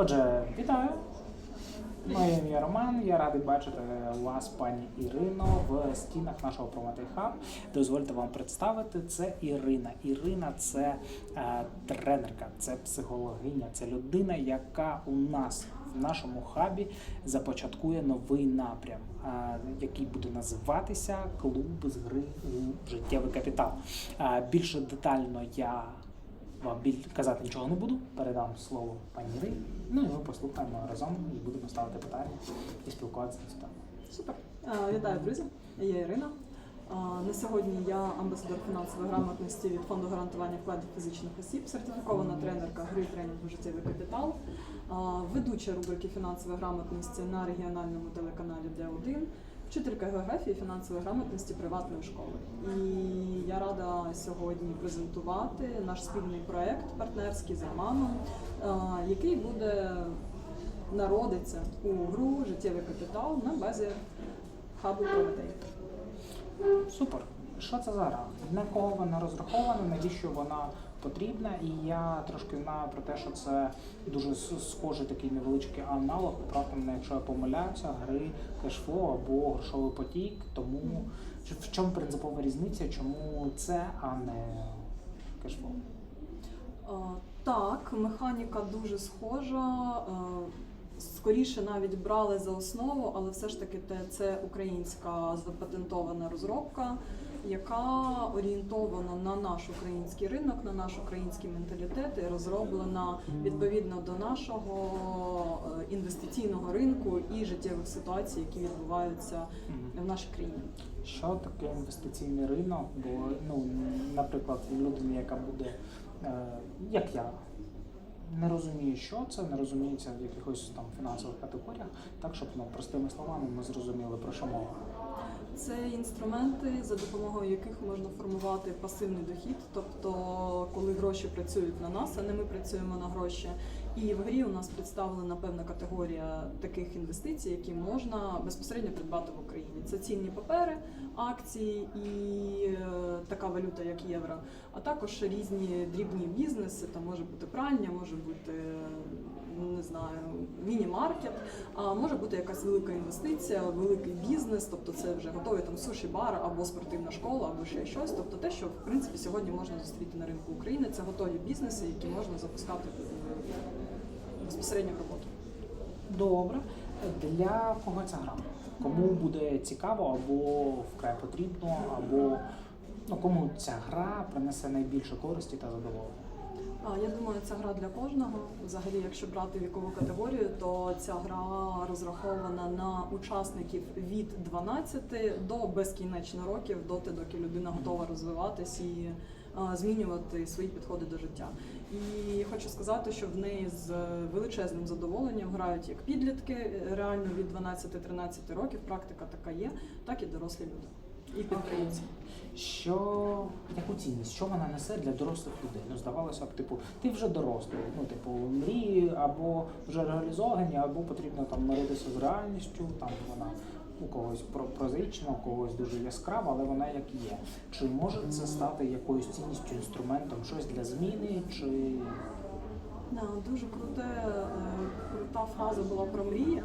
Отже, вітаю. Моє ім'я Роман. Я радий бачити вас, пані Ірино, в стінах нашого Прометей Хаб. Дозвольте вам представити. Це Ірина. Ірина це е, тренерка, це психологиня, це людина, яка у нас в нашому хабі започаткує новий напрям, е, який буде називатися Клуб з гри життєвий капітал. Е, більше детально я вам біль казати нічого не буду. Передам слово пані Ірині. Ну і ми послухаємо разом і будемо ставити питання і спілкуватися з тем. Супер. Е, Вітаю, друзі. Я Ірина. Е, На сьогодні я амбасадор фінансової грамотності від фонду гарантування вкладів фізичних осіб, сертифікована тренерка гри тренінгу життєвий капітал, е, ведуча рубрики фінансової грамотності на регіональному телеканалі Д1, вчителька географії фінансової грамотності приватної школи. І я рада сьогодні презентувати наш спільний проект партнерський з Романом, е, який буде народиться у гру життєвий капітал на базі хабу Прометей. Супер. Що це за гра? На кого вона розрахована, навіщо вона потрібна? І я трошки знаю про те, що це дуже схожий такий невеличкий аналог, поправте мене, якщо я помиляюся, гри кешфлоу або грошовий потік. Тому в чому принципова різниця, чому це, а не кешфлоу? Е, Так, механіка дуже схожа. е, Скоріше навіть брали за основу, але все ж таки це українська запатентована розробка, яка орієнтована на наш український ринок, на наш український менталітет і розроблена відповідно до нашого е, інвестиційного ринку і життєвих ситуацій, які відбуваються в нашій країні. Що таке інвестиційний ринок? Бо, ну, наприклад, людина, яка буде, е, як я, не розуміє, що це, не розуміється в якихось там фінансових категоріях, так, щоб ну, простими словами ми зрозуміли, про що мова. Це інструменти, за допомогою яких можна формувати пасивний дохід, тобто коли гроші працюють на нас, а не ми працюємо на гроші. І в грі у нас представлена певна категорія таких інвестицій, які можна безпосередньо придбати в Україні. Це цінні папери, акції і е, така валюта, як євро, а також різні дрібні бізнеси. Там може бути пральня, може бути не знаю, міні-маркет, а може бути якась велика інвестиція, великий бізнес, тобто це вже готовий там суші-бар або спортивна школа, або ще щось. Тобто те, що в принципі сьогодні можна зустріти на ринку України, це готові бізнеси, які можна запускати в- безпосередньо в роботу. Добре. Для кого ця гра? Кому буде цікаво, або вкрай потрібно, або ну, кому ця гра принесе найбільше користі та задоволення? Я думаю, ця гра для кожного. Взагалі, якщо брати вікову категорію, то ця гра розрахована на учасників від 12 до безкінечно років, доти, доки людина готова розвиватись і змінювати свої підходи до життя. І хочу сказати, що в неї з величезним задоволенням грають як підлітки, реально від 12-13 років. Практика така є, так і дорослі люди і підприємці. Що яку цінність, що вона несе для дорослих людей? Ну здавалося б, типу, ти вже дорослий. Ну, типу, мрії або вже реалізовані, або потрібно там миритися з реальністю. Там вона у когось про- прозаїчна, у когось дуже яскрава, але вона як є. Чи може це стати якоюсь цінністю, інструментом, щось для зміни, чи Да, дуже круте, е, крута фраза була про мрії.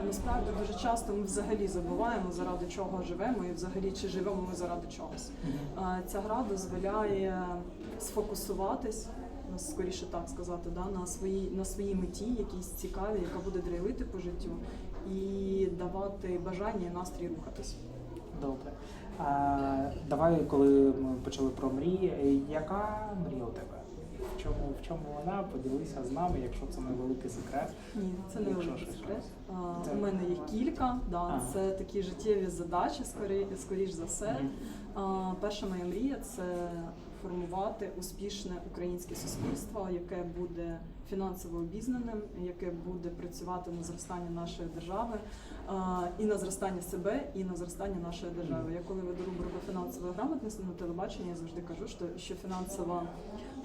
А Насправді дуже часто ми взагалі забуваємо, заради чого живемо, і взагалі чи живемо ми заради чогось. Ця гра дозволяє сфокусуватись, ну, скоріше так сказати, да, на своїй на своїй меті, якійсь цікавій, яка буде драйвити по життю, і давати бажання і настрій рухатись. добре? А, давай, коли ми почали про мрії, яка мрія у тебе? Чому, в чому вона? Поділися з нами, якщо це невеликий секрет. Ні, це не Якщо великий секрет. А, Це- У мене їх кілька. Да, Ага. Це такі життєві задачі, скорі, скоріш за все. А, Перша моя мрія це формувати успішне українське суспільство, яке буде фінансово обізнаним, яке буде працювати на зростання нашої держави а, і на зростання себе, і на зростання нашої держави. Я коли веду рубрику фінансової грамотності на телебаченні, я завжди кажу, що, що фінансова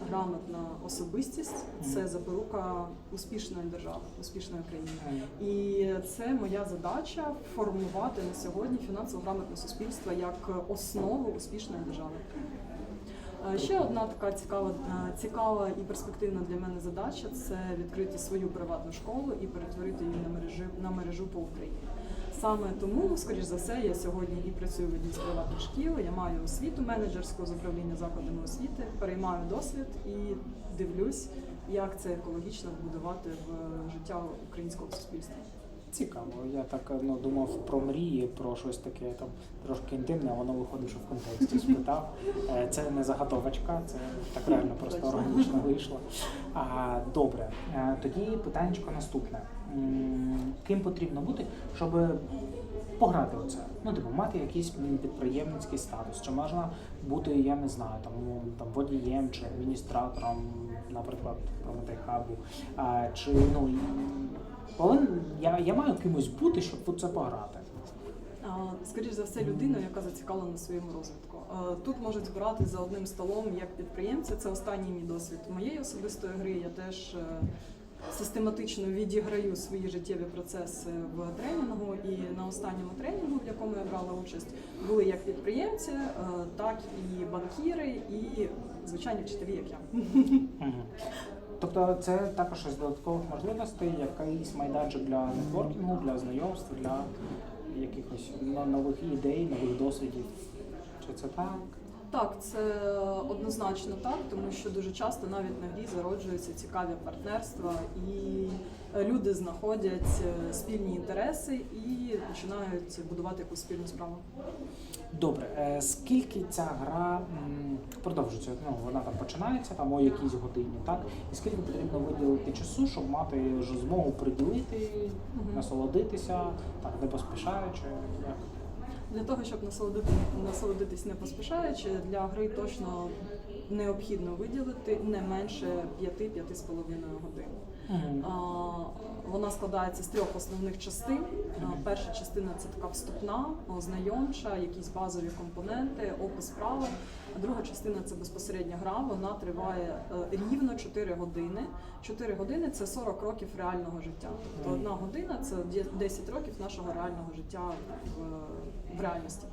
грамотна особистість це запорука успішної держави, успішної країни. І це моя задача формувати на сьогодні фінансово грамотне суспільство як основу успішної держави. Е, Ще одна така цікава, е, цікава і перспективна для мене задача це відкрити свою приватну школу і перетворити її на мережу на мережу по Україні. Саме тому, скоріш за все, я сьогодні і працюю в одній з приватних шкіл. Я маю освіту менеджерську з управління закладами освіти, переймаю досвід і дивлюсь, як це екологічно вбудувати в життя українського суспільства. Цікаво. Я так ну, думав про мрії, про щось таке там трошки інтимне, а воно виходить, що в контексті спитав. Е, Це не заготовочка, це так реально просто органічно вийшло. А, добре, Е, тоді питаннячко наступне. Ким потрібно бути, щоб пограти у це? Ну, типу, мати якийсь підприємницький статус, чи можна бути, я не знаю, там, ну, там водієм чи адміністратором, наприклад, Прометей хабу, чи ну повинен я, я маю кимось бути, щоб у це пограти. А, Скоріш за все, людина, яка зацікавлена в своєму розвитку. Тут можуть збирати за одним столом як підприємці. Це останній мій досвід моєї особистої гри. Я теж е, систематично відіграю свої життєві процеси в тренінгу. І на останньому тренінгу, в якому я брала участь, були як підприємці, е, так і банкіри, і звичайні вчителі, як я. Тобто це також із додаткових можливостей, якийсь майданчик для нетворкінгу, для знайомств, для якихось ну, нових ідей, нових досвідів. Чи це так? Так, це однозначно так, тому що дуже часто навіть на грі зароджуються цікаві партнерства, і люди знаходять е, спільні інтереси і починають будувати якусь спільну справу. Добре, е, скільки ця гра продовжується? Ну, вона там починається там о якійсь годині, так? І скільки потрібно виділити часу, щоб мати вже змогу приділити, Мгм. насолодитися, так, не поспішаючи, як? Для того, щоб насолодити, насолодитись не поспішаючи, для гри точно необхідно виділити не менше 5-5,5 годин. Мгм. А, Вона складається з трьох основних частин. Перша частина це така вступна, ознайомча, якісь базові компоненти, опис правил. А друга частина це безпосередня гра. Вона триває е, рівно 4 години. 4 години це 40 років реального життя. Тобто одна година це де- 10 років нашого реального життя в, в реальності.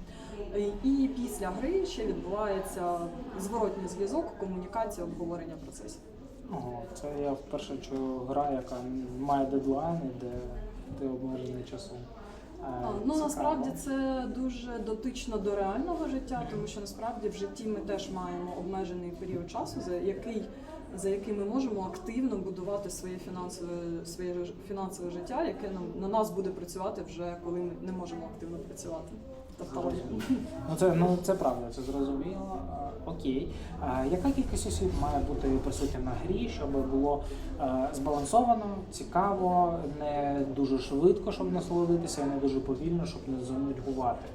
І після гри ще відбувається зворотній зв'язок, комунікація, обговорення процесів. Ого, це я вперше чую гра, яка має дедлайни, де ти обмежений часом. Е, А, Ну насправді це дуже дотично до реального життя, тому що насправді в житті ми теж маємо обмежений період часу, за який за який ми можемо активно будувати своє фінансове своє фінансове життя, яке нам на нас буде працювати вже коли ми не можемо активно працювати. Тавтологія. Ну це ну це правда, це зрозуміло. Окей. Е, Яка кількість осіб має бути присутня на грі, щоб було е, збалансовано, цікаво, не дуже швидко, щоб насолодитися, і не дуже повільно, щоб не занудьгувати.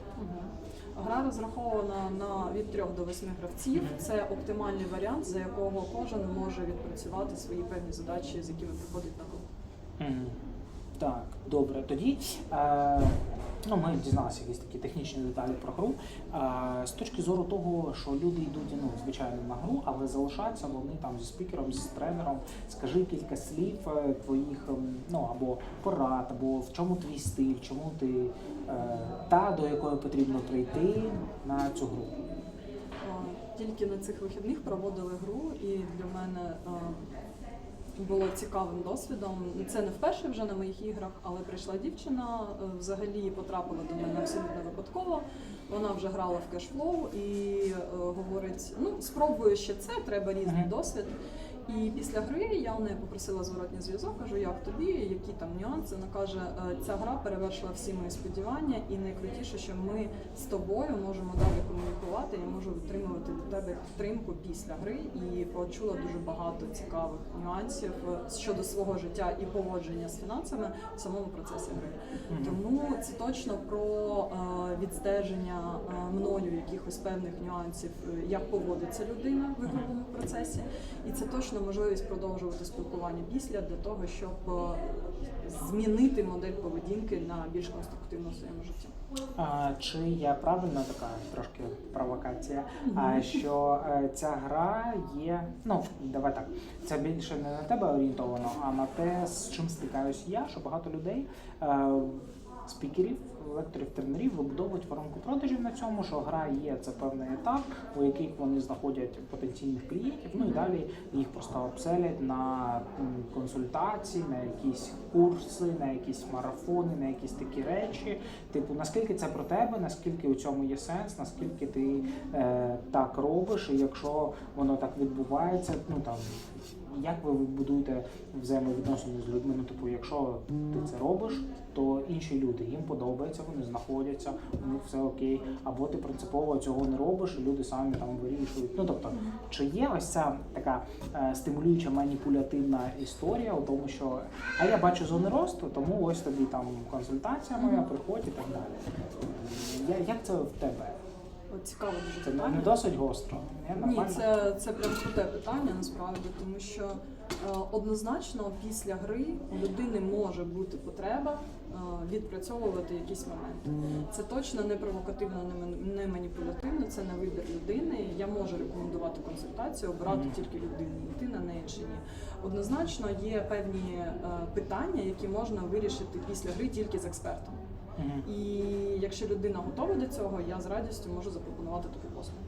Гра розрахована на від 3 до 8 гравців. Це оптимальний варіант, за якого кожен може відпрацювати свої певні задачі, з якими приходить на гру. Так, добре. Тоді е, ну, ми дізналися якісь такі технічні деталі про гру. З точки зору того, що люди йдуть ну, звичайно на гру, але залишаються вони там зі спікером, з тренером. Скажи кілька слів е, твоїх ну або порад, або в чому твій стиль, чому ти е, та до якої потрібно прийти на цю гру. Тільки на цих вихідних проводили гру, і для мене е, було цікавим досвідом. Це не вперше вже на моїх іграх, але прийшла дівчина, е, взагалі потрапила до мене абсолютно випадково. Вона вже грала в кешфлоу і е, говорить: ну спробую ще це, треба різний досвід. І після гри я у неї попросила зворотній зв'язок, кажу, як тобі, які там нюанси. Вона каже, «Е, ця гра перевершила всі мої сподівання, і найкрутіше, що ми з тобою можемо далі комунікувати. Я можу отримувати від тебе підтримку після гри і почула дуже багато цікавих нюансів щодо свого життя і поводження з фінансами в самому процесі гри. Тому це точно про е, відстеження е, мною якихось певних нюансів, як поводиться людина в ігровому процесі, і це точно можливість продовжувати спілкування після для того, щоб е, змінити модель поведінки на більш конструктивну в своєму житті. А, чи я правильно така трошки провокація? А що е, ця гра є. Ну давай так, це більше не на тебе орієнтовано, а на те, з чим стикаюсь я, що багато людей. Спікерів, лекторів, тренерів вибудовують воронку продажів на цьому, що гра є це певний етап, у яких вони знаходять потенційних клієнтів. Ну і далі їх просто обселять на консультації, на якісь курси, на якісь марафони, на якісь такі речі. Типу, наскільки це про тебе, наскільки у цьому є сенс, наскільки ти е, так робиш, і якщо воно так відбувається, ну там. Як ви будуєте взаємовідносини з людьми? Ну, типу, якщо ти це робиш, то інші люди їм подобається, вони знаходяться, у них все окей. Або ти принципово цього не робиш, і люди самі там вирішують. Ну тобто, чи є ось ця така е, стимулююча маніпулятивна історія у тому, що а я бачу зони росту, тому ось тобі там консультація моя, приходь і так далі. Я, як це в тебе? От цікаво дуже Це не, питання. не досить гостро. Ні, Ні, нормально? це, це прям круте питання насправді, тому що е, однозначно після гри у людини може бути потреба е, відпрацьовувати якісь моменти. Це точно не провокативно, не ман- не маніпулятивно, це на вибір людини. Я можу рекомендувати консультацію, обирати Мгм. тільки людину, йти на неї чи ні. Однозначно є певні е, питання, які можна вирішити після гри тільки з експертом. І якщо людина готова до цього, я з радістю можу запропонувати таку послугу.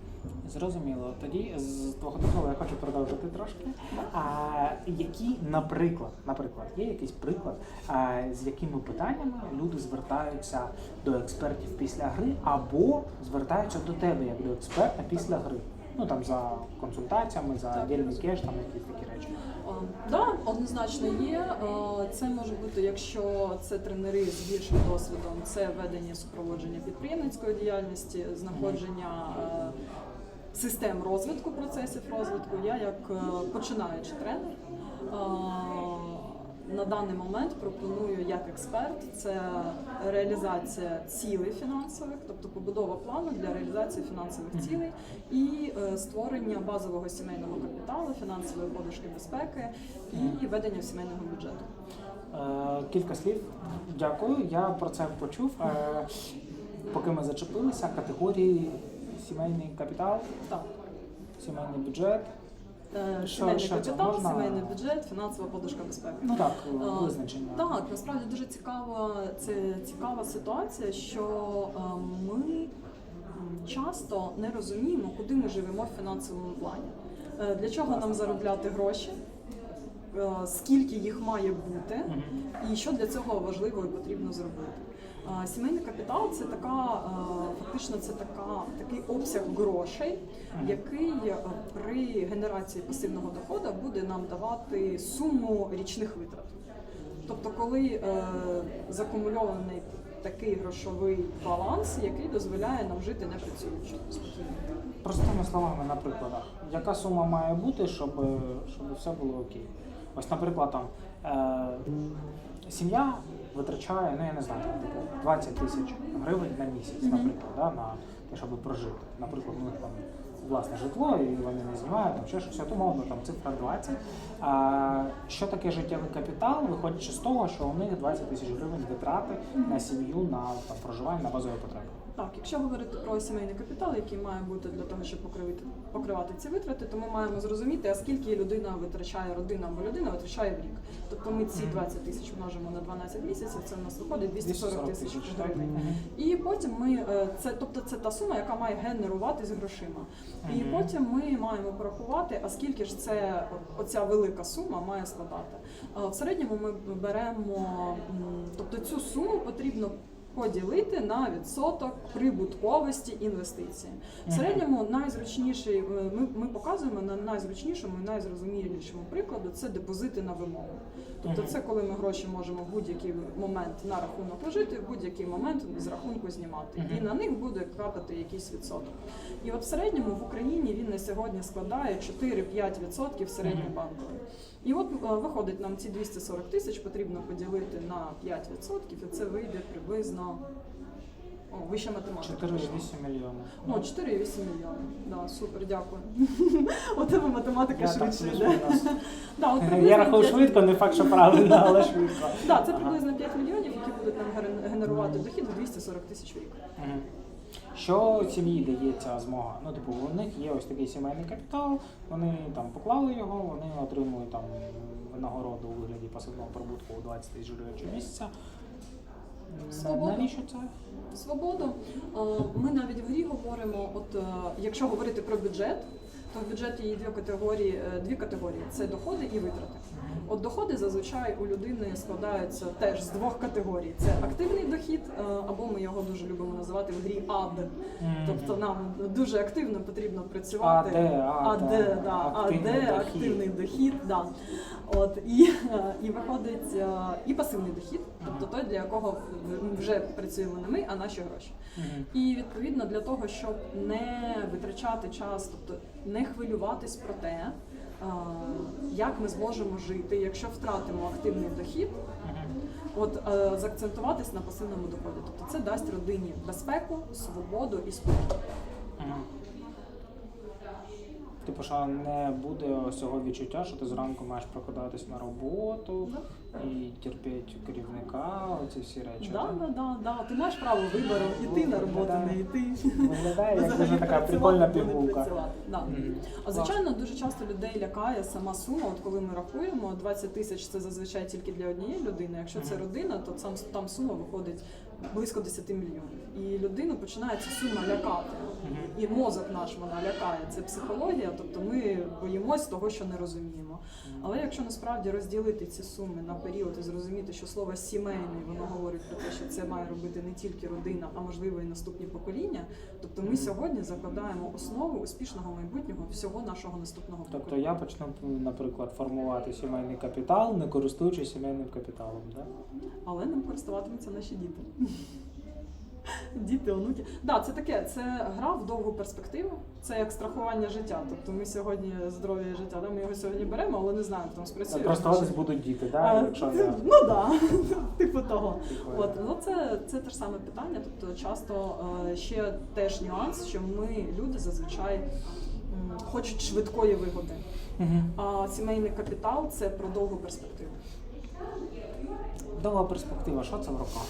Зрозуміло. Тоді з твого дозволу я хочу продовжити трошки. А які, наприклад, наприклад, є якийсь приклад, а, з якими питаннями люди звертаються до експертів після гри, або звертаються до тебе як до експерта після гри? Ну там за консультаціями, за дільний кеш, там якісь такі речі. Да, однозначно є. Е, Це може бути, якщо це тренери з більшим досвідом, це ведення супроводження підприємницької діяльності, знаходження е, систем розвитку процесів розвитку. Я як е, починаючий тренер. На даний момент пропоную як експерт це реалізація цілей фінансових, тобто побудова плану для реалізації фінансових цілей і е, створення базового сімейного капіталу, фінансової подушки безпеки і ведення сімейного бюджету. Е, Кілька слів. Дякую. Я про це почув. Е, Поки ми зачепилися, категорії сімейний капітал, Так, сімейний бюджет. Е, Що- сімейний що капітал, Можна- сімейний бюджет, фінансова подушка безпеки. Ну так, Е, визначення. Так, насправді дуже цікава це цікава ситуація, що е, ми часто не розуміємо, куди ми живемо в фінансовому плані. Для чого нам заробляти гроші? Е, Скільки їх має бути, і що для цього важливо і потрібно зробити. Сімейний капітал це така, е, фактично, це така такий обсяг грошей, який е, при генерації пасивного доходу буде нам давати суму річних витрат. Тобто, коли е, закумульований такий грошовий баланс, який дозволяє нам жити не працюючи спокійно. Простими словами, на прикладах, яка сума має бути, щоб, щоб все було окей? Ось, наприклад, там е, сім'я витрачає, ну я не знаю, типу, 20 тисяч гривень на місяць, наприклад, да, на те, щоб прожити. Наприклад, у них там власне житло, і вони не знімають, там ще щось, от умовно, там цифра 20. А, що таке життєвий капітал, виходячи з того, що у них 20 тисяч гривень витрати на сім'ю, на там, проживання, на базові потреби. Так, якщо говорити про сімейний капітал, який має бути для того, щоб покривати, покривати ці витрати, то ми маємо зрозуміти, а скільки людина витрачає, родина або людина витрачає в рік. Тобто ми ці 20 тисяч множимо на 12 місяців, це в нас виходить 240 тисяч гривень. І потім ми е, це, тобто це та сума, яка має генеруватись грошима. І потім ми маємо порахувати, а скільки ж це оця велика сума має складати. Е, В середньому ми беремо, тобто цю суму потрібно. Поділити на відсоток прибутковості інвестицій. В середньому найзручніший е, ми, ми показуємо на найзручнішому і найзрозумілішому прикладу це депозити на вимогу. Тобто, це коли ми гроші можемо в будь-який момент на рахунок ложити, в будь-який момент з рахунку знімати, і на них буде капати якийсь відсоток. І от в середньому в Україні він на сьогодні складає 4-5% середньобанковий. І от е, виходить нам ці 240 тисяч потрібно поділити на 5%, і це вийде приблизно о, вища математика. 4,8 мільйони. О, 4,8 мільйони. Да, супер, дякую. У тебе математика швидше йде. Да, от Я рахую швидко, не факт, що правильно, але швидко. Да, це приблизно 5 мільйонів, які будуть нам генерувати дохід в 240 тисяч в рік. Що сім'ї дає ця змога? Ну, типу, у них є ось такий сімейний капітал, вони там поклали його, вони отримують там винагороду у вигляді пасивного прибутку у 20 тисяч гривень щомісяця. Свобода. Навіщо це? Свободу. Е, Ми навіть в грі говоримо, от е, якщо говорити про бюджет, то в бюджеті є дві категорії, е, дві категорії це доходи і витрати. От доходи зазвичай у людини складаються теж з двох категорій: це активний дохід, е, або ми його дуже любимо називати в грі ад. Тобто нам дуже активно потрібно працювати. АД, АД, да, активний АД, дохід. активний дохід, да. От і, е, і виходить е, і пасивний дохід, тобто той, для якого вже працюємо не ми, а наші гроші. І відповідно для того, щоб не витрачати час, тобто не хвилюватись про те, як ми зможемо жити, якщо втратимо активний дохід, от е, заакцентуватись на пасивному доході. Тобто це дасть родині безпеку, свободу і спокій. Типу, що не буде цього відчуття, що ти зранку маєш прокидатись на роботу і терпіти керівника, оці всі речі. Да, так? да, да, да. Ти маєш право вибору йти на роботу, не йти. Виглядає як дуже така прикольна пігулка. Да. А звичайно, дуже часто людей лякає сама сума. От коли ми рахуємо, 20 тисяч це зазвичай тільки для однієї людини. Якщо це родина, то там сума виходить близько 10 мільйонів. І людину починає ця сума лякати. І мозок наш вона лякає. Це психологія, тобто ми боїмось того, що не розуміємо. Але якщо насправді розділити ці суми на період і зрозуміти, що слово сімейний воно говорить про те, що це має робити не тільки родина, а можливо і наступні покоління. Тобто ми сьогодні закладаємо основу успішного майбутнього всього нашого наступного Тобто я почну, наприклад, формувати сімейний капітал, не користуючись сімейним капіталом. Да? Але ним користуватимуться наші діти. Діти, онуки. Да, це таке, це гра в довгу перспективу. Це як страхування життя. Тобто ми сьогодні здоров'я і життя, да, ми його сьогодні беремо, але не знаємо, там спрацює. Користуватись будуть діти, да? А, якщо я Ну да, типу того. От ну це, це те ж саме питання. Тобто, часто е, ще теж нюанс, що ми люди зазвичай хочуть швидкої вигоди. А сімейний капітал це про довгу перспективу. Довга перспектива, що це в руках?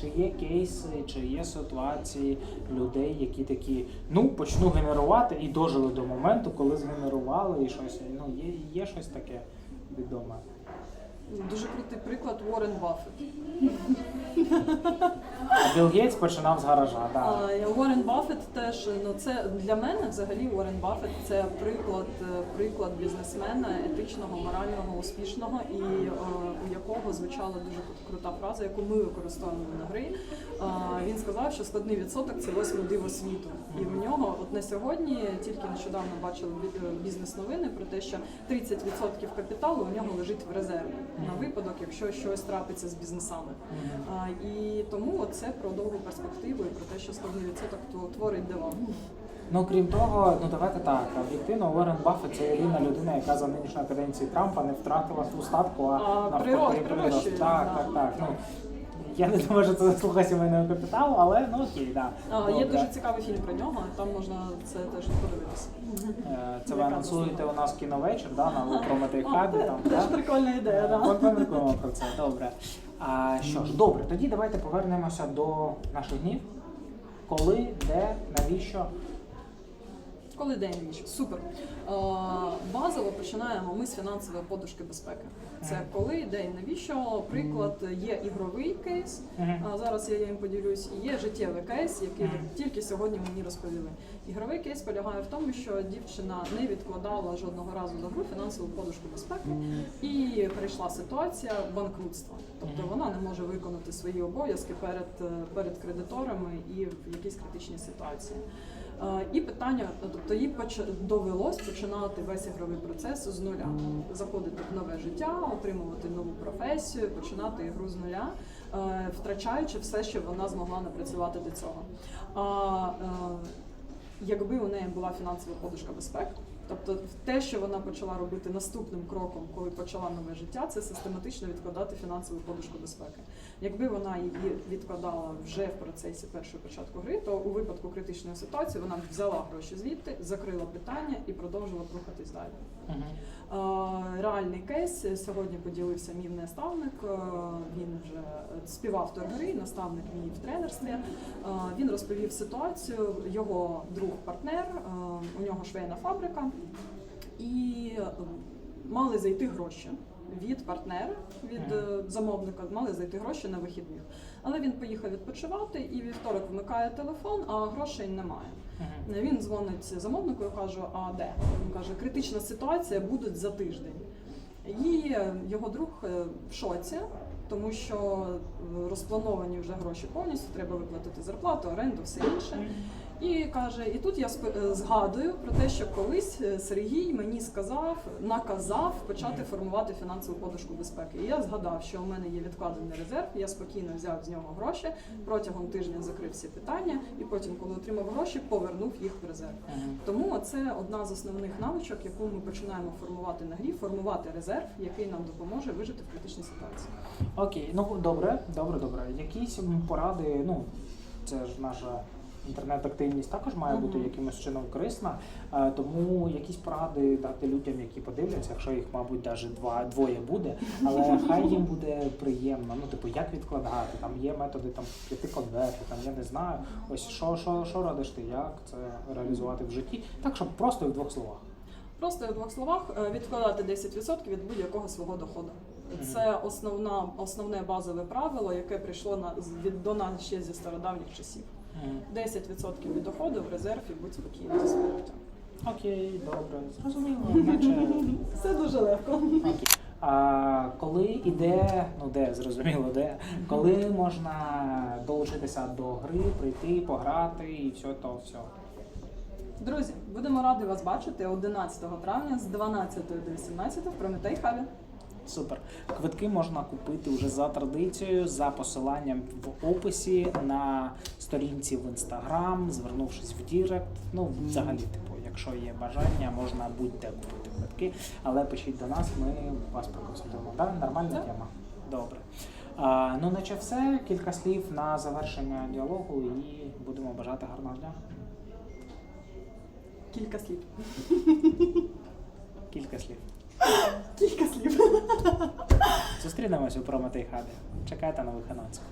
Чи є кейси, чи є ситуації людей, які такі, ну, почну генерувати і дожили до моменту, коли згенерували і щось. Ну, є, є щось таке відоме. Дуже крутий приклад Уоррен Баффет. Білл Гейтс починав з гаража, так. А, Уоррен Баффет теж ну це для мене взагалі Уоррен Баффет це приклад, е, приклад бізнесмена етичного, морального, успішного і е, у якого звучала дуже крута фраза, яку ми використовуємо на гри. Він сказав, що складний відсоток це восьме диво світу. І в нього, от на сьогодні, тільки нещодавно бачили е, бізнес-новини про те, що 30% капіталу у нього лежить в резерві на випадок, якщо щось трапиться з бізнесами. А, і тому це про довгу перспективу і про те, що складний відсоток то творить дива. Ну крім того, ну давайте так. Об'єктивно, Уоррен Баффет це єдина людина, яка за нинішньої каденції Трампа не втратила свою статку, а, А, навпаки прирощує, Так, так, так. Ну я не думаю, що це заслуга сімейного капіталу, але ну окей, да. А, є Добре. дуже цікавий фільм про нього, там можна це теж подивитися. Е, Це ви Яка анонсуєте у нас кіновечір, да, на Прометей Хабі. Там, Теж да? прикольна ідея, да. От поміркуємо про це, добре. А, що ж, добре, тоді давайте повернемося до наших днів. Коли, де, навіщо? Коли день віч. Супер. Е, Базово починаємо ми з фінансової подушки безпеки. Це коли день навіщо? Приклад є ігровий кейс. А зараз я їм поділюсь. І є життєвий кейс, який тільки сьогодні мені розповіли. Ігровий кейс полягає в тому, що дівчина не відкладала жодного разу за гру фінансову подушку безпеки, і прийшла ситуація банкрутства. Тобто вона не може виконати свої обов'язки перед, е, перед кредиторами і в якійсь критичній ситуації. Е, І питання, тобто їй довелось починати весь ігровий процес з нуля, заходити в нове життя, отримувати нову професію, починати ігру з нуля, е, втрачаючи все, що вона змогла напрацювати до цього. А е, якби у неї була фінансова подушка безпеки, тобто те, що вона почала робити наступним кроком, коли почала нове життя, це систематично відкладати фінансову подушку безпеки. Якби вона її відкладала вже в процесі першого початку гри, то у випадку критичної ситуації вона б взяла гроші звідти, закрила питання і продовжила рухатись далі. Реальний кейс сьогодні поділився мій наставник. Він вже співавтор гри, наставник мій в тренерстві. Він розповів ситуацію. Його друг партнер, е, у нього швейна фабрика, і е, мали зайти гроші. Від партнера, від е, замовника, мали зайти гроші на вихідних. Але він поїхав відпочивати і вівторок вмикає телефон, а грошей немає. Мгм. Він дзвонить замовнику і каже, а де? Він каже, критична ситуація будуть за тиждень. І е, його друг е, в шоці, тому що е, розплановані вже гроші повністю, треба виплатити зарплату, оренду, все інше. І каже, і тут я е, згадую про те, що колись е, Сергій мені сказав, наказав почати формувати фінансову подушку безпеки. І я згадав, що у мене є відкладений резерв. Я спокійно взяв з нього гроші, протягом тижня закрив всі питання, і потім, коли отримав гроші, повернув їх в резерв. Тому це одна з основних навичок, яку ми починаємо формувати на грі, формувати резерв, який нам допоможе вижити в критичній ситуації. Окей, ну добре, добре, добре. Якісь поради, ну це ж наша інтернет-активність також має бути якимось чином корисна. Е, Тому якісь поради дати людям, які подивляться, якщо їх, мабуть, навіть два двоє буде, але хай їм буде приємно. Ну, типу, як відкладати? Там є методи там п'яти конвертів, там я не знаю. Ось що, що, що радиш ти, як це реалізувати в житті? Так, щоб просто в двох словах. Просто в двох словах е, відкладати 10% від будь-якого свого доходу. Це основна, основне базове правило, яке прийшло на від до нас ще зі стародавніх часів. 10% від доходу в резерв і будь спокійно своє життя. Окей, добре, зрозуміло. Наче Все дуже легко. А коли іде, ну де зрозуміло, де коли можна долучитися до гри, прийти, пограти і все то все. Друзі, будемо раді вас бачити 11 травня з 12 до 18 в Прометей Хабі. Супер. Квитки можна купити вже за традицією, за посиланням в описі на сторінці в інстаграм, звернувшись в Дірект. Ну, взагалі, типу, якщо є бажання, можна будь-де купити квитки, але пишіть до нас, ми вас проконсультуємо. Да? Нормальна Так. тема. Добре. А, ну, наче все. Кілька слів на завершення діалогу і будемо бажати гарного дня. Кілька слів. Кілька слів. Кілька слів. Зустрінемось у промотей Хабі. Чекайте нових анонсів.